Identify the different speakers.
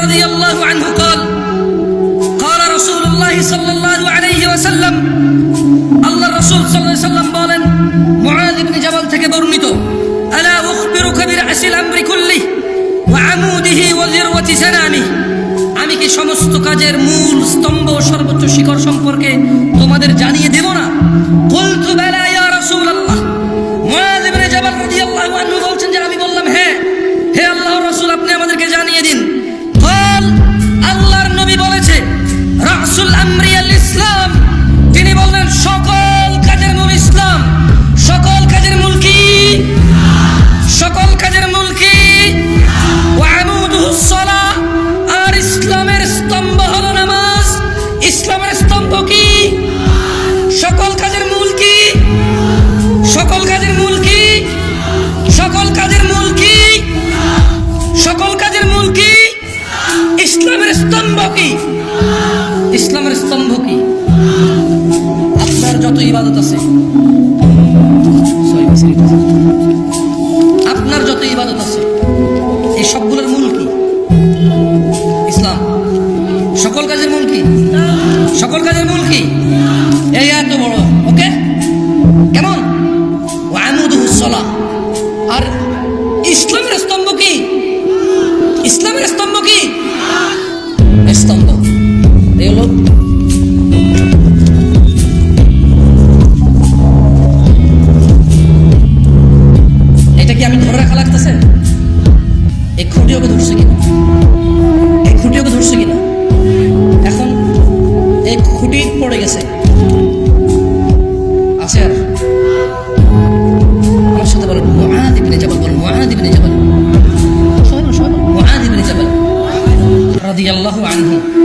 Speaker 1: رضي الله عنه قال قال رسول الله صلى الله عليه وسلم আল্লাহ রসুল সাল্লাল্লাহু আলাইহি সাল্লাম বলেন মুআয ইবনে জাবাল থেকে বর্ণিত আলা উখবিরুকা বিরাসিল আমরি কুল্লি ওয়া আমুদিহি ওয়া যিরওয়াতি সানামি আমি কি সমস্ত কাজের মূল স্তম্ভ ও সর্বোচ্চ শিখর সম্পর্কে তোমাদের জানিয়ে দেব না ইসলামের কি? সকল কাজের মূল কি? সকল কাজের মূল কি? সকল কাজের মূল কি? সকল কাজের মূল কি? ইসলামের স্তম্ভ কি? ইসলামের স্তম্ভ কি? আপনার যত ইবাদত আছে. আপনার যত ইবাদত আছে, এই সবগুলোর মূল কি? ইসলাম। সকল কাজের মূল কি? সকল কাজের মূল কি? এই এত বড়, ওকে? কেমন? ওয়ামুদুহুস সালাহ। আর ইসলামের স্তম্ভ কি? ইসলামের স্তম্ভ কি? স্তম্ভ। এই হলো। এটা কি আমি ধরে রাখা লাগতেছে? এই খুঁটি ওকে ধরছে কিনা? এই খুঁটি ওকে ধরছে কিনা? গেছে। আছে আর আমার সাথে বলেন মুআদ ইবনে জাবাল বলেন মুআদ ইবনে জাবাল। সবাই সবাই মুআদ ইবনে জাবাল। আনহু।